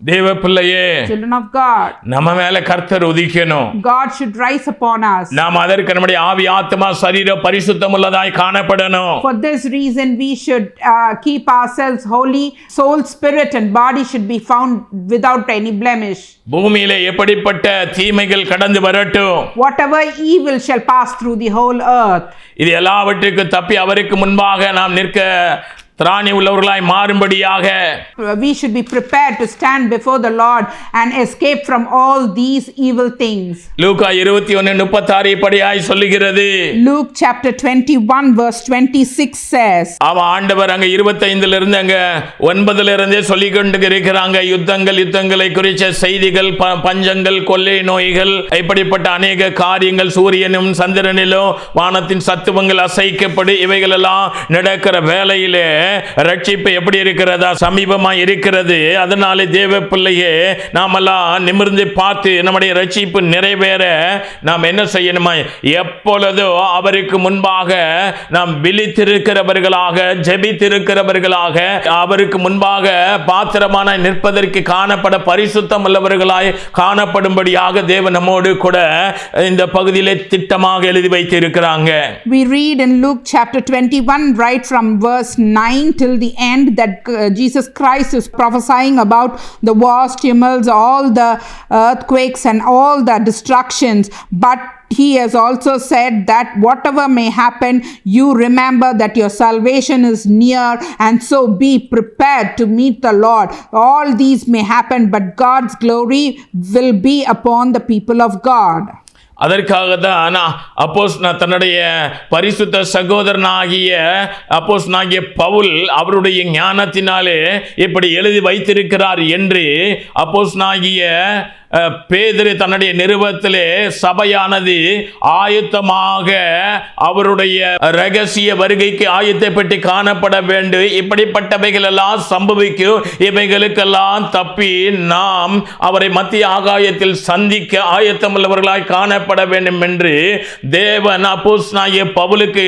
தேவ பிள்ளையே Children of God, நம்ம மேல கர்த்தர் உதிக்கணும் God should rise upon us. நாம் அதற்கு நம்முடைய ஆவி ஆத்மா சரீர பரிசுத்தம் உள்ளதாய் காணப்படணும் For this reason, we should uh, keep ourselves holy. Soul, spirit, and body should be found without any blemish. பூமியிலே எப்படிப்பட்ட தீமைகள் கடந்து வரட்டும் Whatever evil shall pass through the whole earth. இது எல்லாவற்றுக்கும் தப்பி அவருக்கு முன்பாக நாம் நிற்க திராணி உள்ளவர்களாய் மாறும்படியாக We should be prepared to stand before the Lord and escape from all these evil things. லூக்கா இருபத்தி ஒன்னு முப்பத்தாறு இப்படியாய் சொல்லுகிறது Luke chapter 21, verse 26 says, அவ ஆண்டவர் அங்க இருபத்தைந்துல இருந்து அங்க ஒன்பதுல இருந்தே சொல்லி கொண்டு இருக்கிறாங்க யுத்தங்கள் யுத்தங்களை குறித்த செய்திகள் பஞ்சங்கள் கொள்ளை நோய்கள் இப்படிப்பட்ட அநேக காரியங்கள் சூரியனும் சந்திரனிலும் வானத்தின் சத்துவங்கள் அசைக்கப்படு இவைகள் எல்லாம் நடக்கிற வேலையிலே ரட்சிப்பு எப்படி இருக்கிறதா? சமீபமா இருக்கிறது. அதனாலே தேவ பிள்ளையே நாமெல்லாம் நிமிர்ந்து பார்த்து நம்முடைய ரட்சிப்பு நிறைவேற நாம் என்ன செய்யணுமா? எப்பொழுதோ அவருக்கு முன்பாக நாம் விழித்திருக்கிறவர்களாக ஜெபித்திருக்கிறவர்களாக அவருக்கு முன்பாக பாத்திரமான நிற்பதற்கு காணப்பட பரிசுத்தம் உள்ளவர்களாய் காணப்படும்படியாக தேவன் நம்மோடு கூட இந்த பகுதியிலே திட்டமாக எழுதி வைத்திருக்கிறாங்க. We read in Luke chapter 21, right from verse 9 till the end, that uh, Jesus Christ is prophesying about the wars, tumults, all the earthquakes, and all the destructions. But he has also said that whatever may happen, you remember that your salvation is near, and so be prepared to meet the Lord. All these may happen, but God's glory will be upon the people of God. அதற்காக தான் அப்போஸ் நான் தன்னுடைய பரிசுத்த சகோதரனாகிய அப்போஸ் நாகிய பவுல் அவருடைய ஞானத்தினாலே இப்படி எழுதி வைத்திருக்கிறார் என்று அப்போஸ் நாகிய பேதிரு தன்னுடைய நிருபத்திலே சபையானது ஆயத்தமாக அவருடைய ரகசிய வருகைக்கு ஆயத்தப்பட்டு காணப்பட வேண்டும். இப்படிப்பட்டவைகள் எல்லாம் சம்பவிக்கும். இவைகளுக்கெல்லாம் தப்பி நாம் அவரை மத்திய ஆகாயத்தில் சந்திக்க ஆயத்தமுள்ளவர்களாய் காணப்பட வேண்டும் என்று தேவன் அப்போஸ்தலனாகிய பவுலுக்கு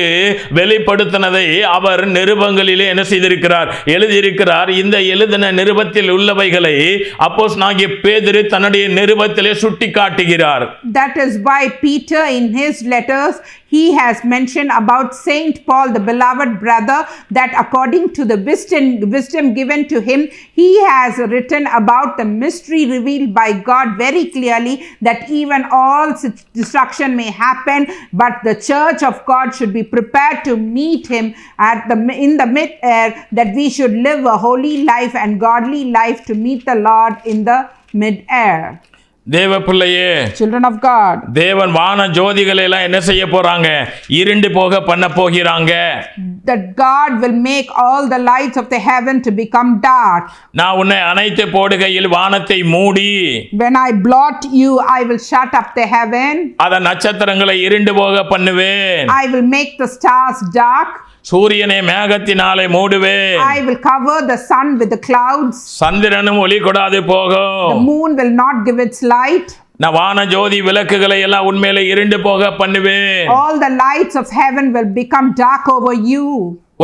வெளிப்படுத்தினதை அவர் நிருபங்களிலே என்ன செய்திருக்கிறார்? எழுதியிருக்கிறார். இந்த எழுதின நிருபத்தில் உள்ளவைகளை அப்போஸ் நாகிய பேதிரு தன்னுடைய நிருபத்திலே சுட்டி காட்டுகிறார் That is why Peter, in his letters, he has mentioned about Saint Paul, the beloved brother, that according to the wisdom, wisdom given to him, he has written about the mystery revealed by God very clearly that even all such destruction may happen, but the church of God should be prepared to meet him at the in the mid air, that we should live a holy life and godly life to meet the Lord in the mid air. தேவ பிள்ளையே Children of God. தேவன் வான ஜோதிகளை எல்லாம் என்ன செய்ய போறாங்க இருண்டு போக பண்ண போகிறாங்க that God will make all the lights of the heaven to become dark. நான் உன்னை அணைத்து போடுகையில் வானத்தை மூடி When I blot you, I will shut up the heaven. அதன் நட்சத்திரங்களை இருண்டு போக பண்ணுவேன் I will make the stars dark. சூரியனை மேகத்தினாலே மூடுவேன் I will cover the sun with the clouds. சந்திரனும் ஒளி கொடாது The போகும் moon will not give its light. நான் வான ஜோதி விளக்குகளை எல்லாம் உண்மையில இருண்டு போக பண்ணுவேன் All the lights of heaven will become dark over you.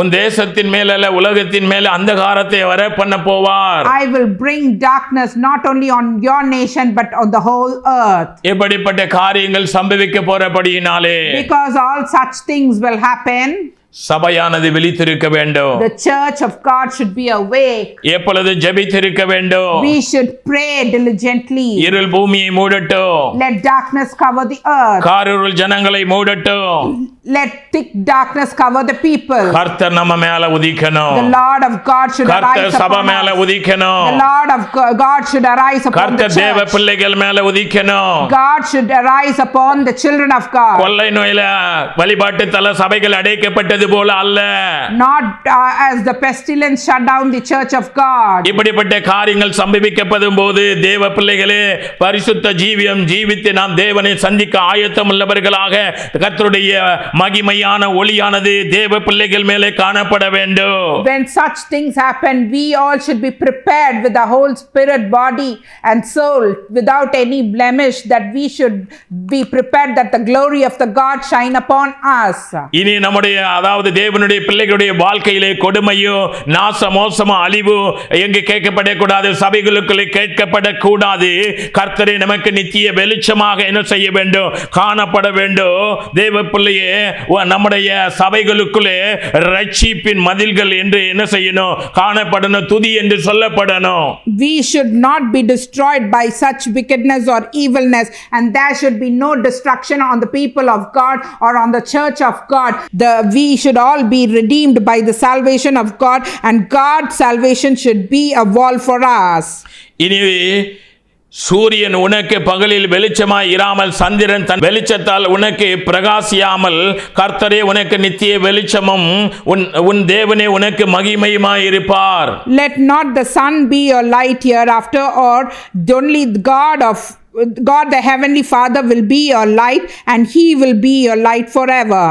உன் தேசத்தின் மேல அல்ல உலகத்தின் மேல அந்தகாரத்தை வர பண்ண போவார் I will bring darkness not only on your nation but on the whole earth. இப்படிப்பட்ட காரியங்கள் சம்பவிக்க போறபடியினாலே Because all such things will happen, சபையானது விழித்திருக்க வேண்டும் the church of God should be awake. எப்பொழுது ஜெபித்திருக்க வேண்டும் We should pray diligently. இருள் பூமியை மூடட்டும் Let darkness cover the earth. காரிருள் ஜனங்களை மூடட்டும் Let thick darkness cover the people. கர்த்தர் நம்ம மேல The உதிக்கணும் Lord of God should கர்த்தர் arise சபை upon மேல. உதிக்கணும் The Lord of Go- God should arise upon the கர்த்தர் தேவ. பிள்ளைகள் மேல உதிக்கணும் God should arise upon the children of God. கொள்ளை நோயில வழிபாட்டு தல சபைகள் அடைக்கப்பட்டது போல அல்ல Not uh, as the pestilence shut down the church of God. இப்படிப்பட்ட காரியங்கள் சம்பவிக்கப்படும் போது தேவ பிள்ளைகளே பரிசுத்த ஜீவியம் ஜீவித்து நாம் தேவனை சந்திக்க ஆயத்தம் உள்ளவர்களாக கர்த்தருடைய மகிமையான ஒளியானது தேவ பிள்ளைகள் மேலே காணப்பட வேண்டும் When such things happen, we all should be prepared with the whole spirit, body, and soul without any blemish, that we should be prepared that the glory of the God shine upon us. இனி நம்முடைய அதாவது அதாவது தேவனுடைய பிள்ளைகளுடைய வாழ்க்கையிலே கொடுமையோ நாச மோசமோ அழிவு எங்கு கேட்கப்படக்கூடாது சபைகளுக்குள்ளே கேட்கப்படக்கூடாது கர்த்தரை நமக்கு நித்திய வெளிச்சமாக என்ன செய்ய வேண்டும் காணப்பட வேண்டும் தேவ பிள்ளையே நம்முடைய சபைகளுக்குள்ளே ரட்சிப்பின் மதில்கள் என்று என்ன செய்யணும் காணப்படணும் துதி என்று சொல்லப்படணும் We should not be destroyed by such wickedness or evilness, and there should be no destruction on the people of God or on the church of God. The we should all be redeemed by the salvation of God, and God's salvation should be a wall for us. இனி சூரியன் உனக்கு பகலில் வெளிச்சமாய் இராமல் சந்திரன் தன் வெளிச்சத்தால் உனக்கு பிரகாசியாமல் கர்த்தரே உனக்கு நித்திய வெளிச்சமும் உன் உன் தேவனே உனக்கு மகிமையுமாய் இருப்பார் let not the sun be your light year after our only God of God the Heavenly Father will be your light and He will be your light forever.